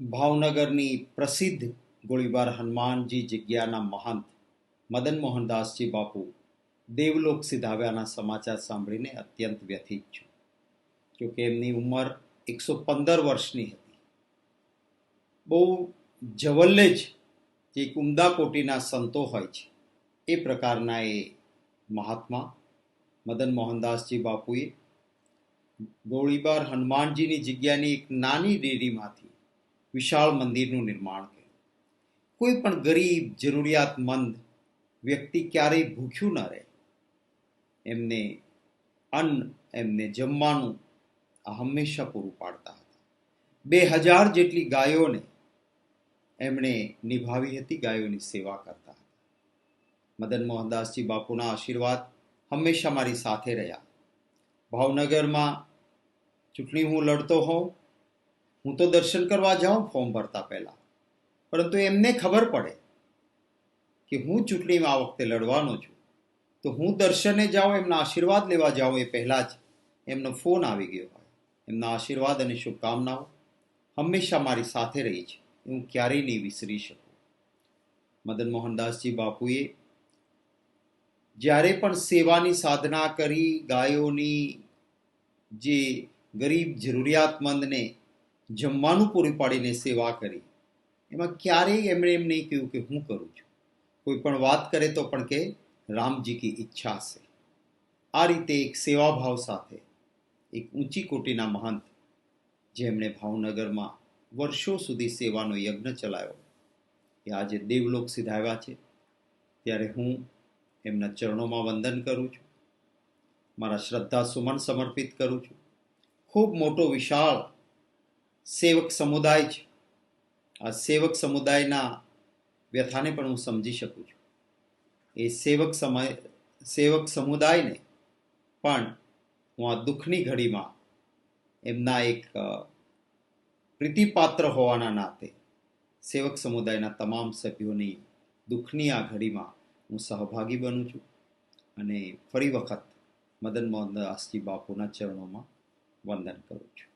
ભાવનગરની પ્રસિદ્ધ ગોળીબાર હનુમાનજી જગ્યાના મહંત મદન મોહનદાસજી બાપુ દેવલોક સિધાવ્યાના સમાચાર સાંભળીને અત્યંત વ્યથિત છું. જોકે એમની ઉંમર એકસો પંદર વર્ષની હતી. બહુ જવલ્લે જ જે ઉમદા કોટીના સંતો હોય છે. એ પ્રકારના એ મહાત્મા મદન મોહનદાસજી બાપુએ ગોળીબાર હનુમાનજીની જગ્યાની એક નાની ડેરીમાંથી વિશાળ મંદિરનું નિર્માણ કર્યું કોઈ પણ ગરીબ, જરૂરિયાતમંદ વ્યક્તિ ક્યારેય ભૂખ્યું ન રહે. એમને અન્ન, એમને જમવાનું આ હંમેશા પૂરું પાડતા હતા. બે હજાર જેટલી ગાયોને એમણે નિભાવી હતી, ગાયોની સેવા કરતા હતા. મદન મોહનદાસજી બાપુના આશીર્વાદ હંમેશા મારી સાથે રહ્યા. ભાવનગરમાં ચૂંટણી હું લડતો હોઉં હું તો દર્શન કરવા જાઉં ફોર્મ ભરતા પહેલાં. પરંતુ એમને ખબર પડે કે હું ચૂંટણીમાં આ વખતે લડવાનો છું. તો હું દર્શને જાઉં, એમના આશીર્વાદ લેવા જાઉં એ પહેલાં જ એમનો ફોન આવી ગયો હોય. એમના આશીર્વાદ અને શુભકામનાઓ હંમેશા મારી સાથે રહી છે. હું ક્યારેય નહીં વિસરી શકું. મદન મોહનદાસજી બાપુએ જ્યારે પણ સેવાની સાધના કરી, ગાયોની જે ગરીબ જરૂરિયાતમંદને જમવાનું પૂરું પાડીને સેવા કરી. એમાં ક્યારેય એમણે એમ નહીં કહ્યું કે હું કરું છું. કોઈ પણ વાત કરે તો પણ કે રામજી કી ઈચ્છા છે. આ રીતે એક સેવાભાવ સાથે એક ઊંચી કોટીના મહંત, જેમણે ભાવનગરમાં વર્ષો સુધી સેવાનો યજ્ઞ ચલાવ્યો. એ આજે દેવલોક સિધાવ્યા છે. ત્યારે હું એમના ચરણોમાં વંદન કરું છું. મારા શ્રદ્ધા સુમન સમર્પિત કરું છું. ખૂબ મોટો વિશાળ સેવક સમુદાય છે. આ સેવક સમુદાયના વ્યથાને પણ હું સમજી શકું છું. એ સેવક સમય, સેવક સમુદાયને પણ હું આ દુઃખની ઘડીમાં એમના એક પ્રીતિપાત્ર હોવાના નાતે સેવક સમુદાયના તમામ સભ્યોની દુઃખની આ ઘડીમાં હું સહભાગી બનું છું. અને ફરી વખત મદન મોહનદાસજી બાપુના ચરણોમાં વંદન કરું છું.